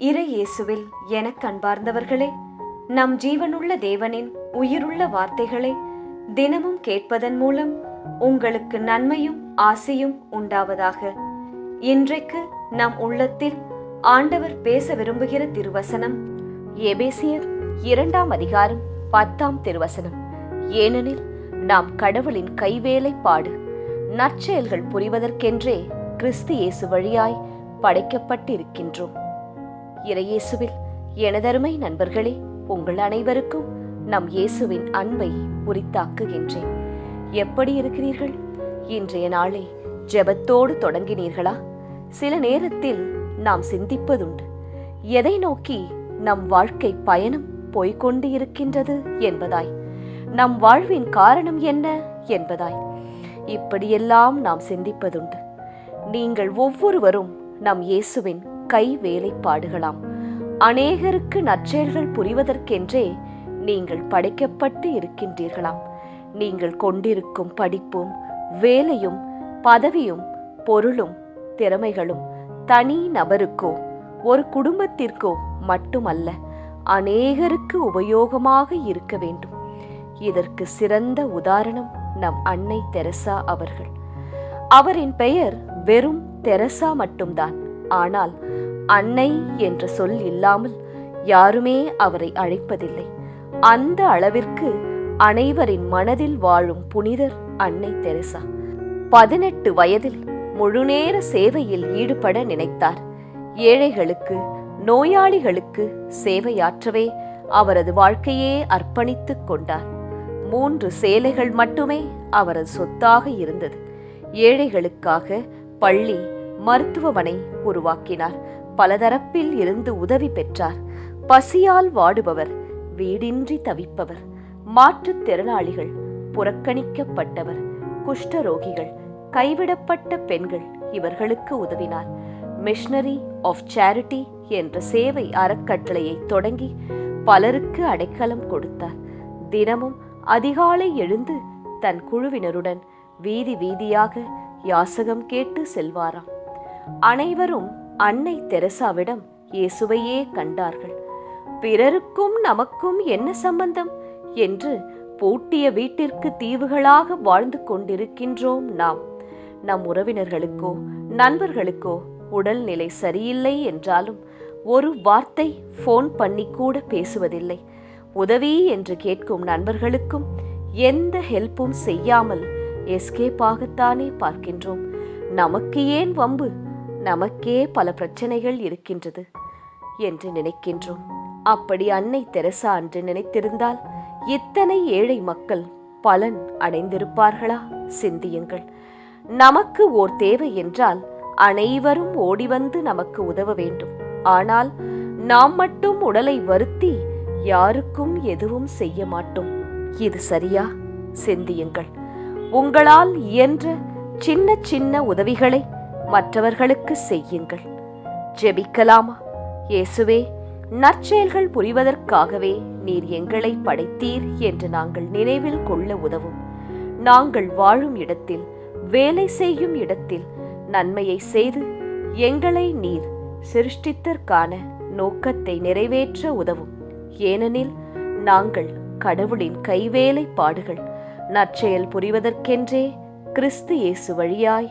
இறை இயேசுவில் எனக் அன்பார்ந்தவர்களே நம் ஜீவனுள்ள தேவனின் உயிருள்ள வார்த்தைகளை தினமும் கேட்பதன் மூலம் உங்களுக்கு நன்மையும் ஆசையும் உண்டாவதாக. இன்றைக்கு நம் உள்ளத்தில் ஆண்டவர் பேச விரும்புகிற திருவசனம் எபேசியர் இரண்டாம் அதிகாரம் பத்தாம் திருவசனம். ஏனெனில் நாம் கடவுளின் கைவேலைப்பாடு நற்செயல்கள் புரிவதற்கென்றே கிறிஸ்து இயேசு வழியாய் படைக்கப்பட்டிருக்கின்றோம். இறையேசுவில் எனதருமை நண்பர்களே உங்கள் அனைவருக்கும் நம் இயேசுவின் அன்பை உரித்தாக்குகின்றேன். எப்படி இருக்கிறீர்கள்? இன்றைய நாளை ஜெபத்தோடு தொடங்கினீர்களா? சில நேரத்தில் நாம் சிந்திப்பதுண்டு எதை நோக்கி நம் வாழ்க்கை பயணம் போய்கொண்டு இருக்கின்றது என்பதாய் நம் வாழ்வின் காரணம் என்ன என்பதாய் இப்படியெல்லாம் நாம் சிந்திப்பதுண்டு. நீங்கள் ஒவ்வொருவரும் நம் இயேசுவின் கை வேலைப்பாடுகளாம். அநேகருக்கு நற்செயல்கள் புரிவதற்கென்றே நீங்கள் படைக்கப்பட்டு இருக்கின்றீர்களாம். நீங்கள் கொண்டிருக்கும் படிப்பும் வேலையும் பதவியும் பொருளும் திறமைகளும் தனி நபருக்கோ ஒரு குடும்பத்திற்கோ மட்டுமல்ல அநேகருக்கு உபயோகமாக இருக்க வேண்டும். இதற்கு சிறந்த உதாரணம் நம் அன்னை தெரசா அவர்கள். அவரின் பெயர் வெறும் தெரசா மட்டும்தான். ஆனால் அன்னை என்ற சொல் இல்லாமல் யாருமே அவரை அழைப்பதில்லை. அந்த அளவிற்கு அனைவரின் மனதில் வாழும் புனிதர் அன்னை தெரசா. பதினெட்டு வயதில் முழுநேர சேவையில் ஈடுபட நினைத்தார். ஏழைகளுக்கு நோயாளிகளுக்கு சேவையாற்றவே அவரது வாழ்க்கையே அர்ப்பணித்துக் கொண்டார். மூன்று சேலைகள் மட்டுமே அவரது சொத்தாக இருந்தது. ஏழைகளுக்காக பள்ளி மருத்துவமனை உருவாக்கினார். பலதரப்பில் இருந்து உதவி பெற்றார். பசியால் வாடுபவர் வீடின்றி தவிப்பவர் மாற்றுத் திறனாளிகள் புறக்கணிக்கப்பட்டவர் குஷ்டரோகிகள் கைவிடப்பட்ட பெண்கள் இவர்களுக்கு உதவினார். மிஷனரி ஆஃப் சேரிட்டி என்ற சேவை அறக்கட்டளையை தொடங்கி பலருக்கு அடைக்கலம் கொடுத்தார். தினமும் அதிகாலை எழுந்து தன் குழுவினருடன் வீதி வீதியாக யாசகம் கேட்டு செல்வாராம். அனைவரும் அன்னை தெரசாவிடம் இயேசுவையே கண்டார்கள். பிறருக்கும் நமக்கும் என்ன சம்பந்தம்? என்று பூட்டிய வீட்டிற்கு தீவுகளாக வாழ்ந்து கொண்டிருக்கின்றோம் நாம். நம் உறவினர்களுக்கோ நண்பர்களுக்கோ உடல்நிலை சரியில்லை என்றாலும் ஒரு வார்த்தை ஃபோன் பண்ணி கூட பேசுவதில்லை. உதவி என்று கேட்கும் நண்பர்களுக்கும் எந்த ஹெல்ப்பும் செய்யாமல் எஸ்கேப் ஆகத்தானே பார்க்கின்றோம். நமக்கு ஏன் வம்பு? நமக்கே பல பிரச்சனைகள் இருக்கின்றது என்று நினைக்கின்றோம். அப்படி அன்னை தெரசா அன்று நினைத்திருந்தால் இத்தனை ஏழை மக்கள் பலன் அடைந்திருப்பார்களா? சிந்தியுங்கள். நமக்கு ஓர் தேவை என்றால் அனைவரும் ஓடிவந்து நமக்கு உதவ வேண்டும். ஆனால் நாம் மட்டும் உடலை வருத்தி யாருக்கும் எதுவும் செய்ய மாட்டோம். இது சரியா? சிந்தியுங்கள். உங்களால் இயன்ற சின்ன சின்ன உதவிகளை மற்றவர்களுக்கு செய்யுங்கள். ஜெபிக்கலாமா? இயேசுவே நற்செயல்கள் புரிவதற்காகவே நீர் எங்களை படைத்தீர் என்று நாங்கள் நினைவில் கொள்ள உதவும். நாங்கள் வாழும் இடத்தில் வேலை செய்யும் இடத்தில் நன்மையை செய்து எங்களை நீர் சிருஷ்டித்தற்கான நோக்கத்தை நிறைவேற்ற உதவும். ஏனெனில் நாங்கள் கடவுளின் கைவேலை பாடுகள் நற்செயல் புரிவதற்கென்றே கிறிஸ்து இயேசு வழியாய்